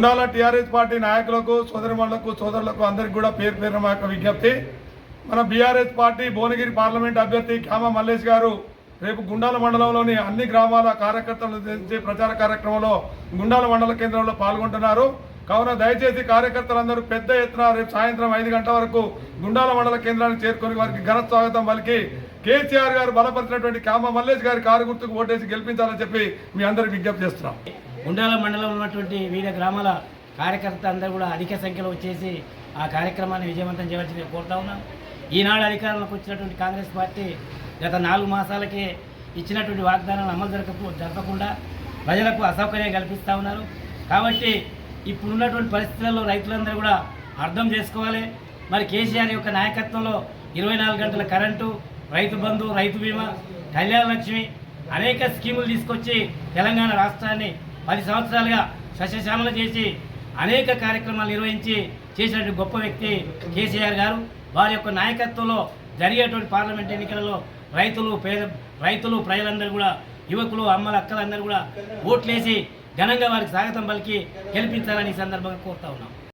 Gundala TRS party నాయకులకు సోదరిమణులకు సోదరులకు అందరికీ కూడా పేరు పేరున మా యొక్క విజ్ఞప్తి. మన బీఆర్ఎస్ పార్టీ భువనగిరి పార్లమెంట్ అభ్యర్థి క్యామ మల్లేష్ గారు రేపు గుండాల మండలంలోని అన్ని గ్రామాల కార్యకర్తలను ఉద్దేశించి ప్రచార కార్యక్రమంలో గుండాల మండల కేంద్రంలో పాల్గొంటున్నారు. కావున దయచేసి కార్యకర్తలందరూ పెద్ద ఎత్తున రేపు సాయంత్రం ఐదు గంటల వరకు గుండాల మండల కేంద్రాన్ని చేరుకొని వారికి ఘన స్వాగతం పలికి కేసీఆర్ గారు బలపరిచినటువంటి క్యామ మల్లేష్ గారి కారు గుర్తుకు ఓటేసి గెలిపించాలని చెప్పి మీ అందరికి విజ్ఞప్తి చేస్తున్నాం. గుండాల మండలం ఉన్నటువంటి వివిధ గ్రామాల కార్యకర్త అందరూ కూడా అధిక సంఖ్యలో వచ్చేసి ఆ కార్యక్రమాన్ని విజయవంతం చేయవలసింది కోరుతా ఉన్నాం. ఈనాడు అధికారంలోకి వచ్చినటువంటి కాంగ్రెస్ పార్టీ గత నాలుగు మాసాలకే ఇచ్చినటువంటి వాగ్దానాలు అమలు జరగకు జరపకుండా ప్రజలకు అసౌకర్యం కల్పిస్తూ ఉన్నారు. కాబట్టి ఇప్పుడున్నటువంటి పరిస్థితుల్లో రైతులందరూ కూడా అర్థం చేసుకోవాలి. మరి కేసీఆర్ యొక్క నాయకత్వంలో ఇరవై నాలుగు గంటల కరెంటు రైతు బంధు రైతు బీమా కళ్యాణ లక్ష్మి అనేక స్కీములు తీసుకొచ్చి తెలంగాణ రాష్ట్రాన్ని పది సంవత్సరాలుగా సస్యశ్యామల చేసి అనేక కార్యక్రమాలు నిర్వహించి చేసినటువంటి గొప్ప వ్యక్తి కేసీఆర్ గారు. వారి యొక్క నాయకత్వంలో జరిగేటువంటి పార్లమెంట్ ఎన్నికలలో రైతులు పేద రైతులు ప్రజలందరూ కూడా యువకులు అమ్మల అక్కలందరూ కూడా ఓట్లేసి ఘనంగా వారికి స్వాగతం పలికి గెలిపించాలని ఈ సందర్భంగా కోరుతా ఉన్నాం.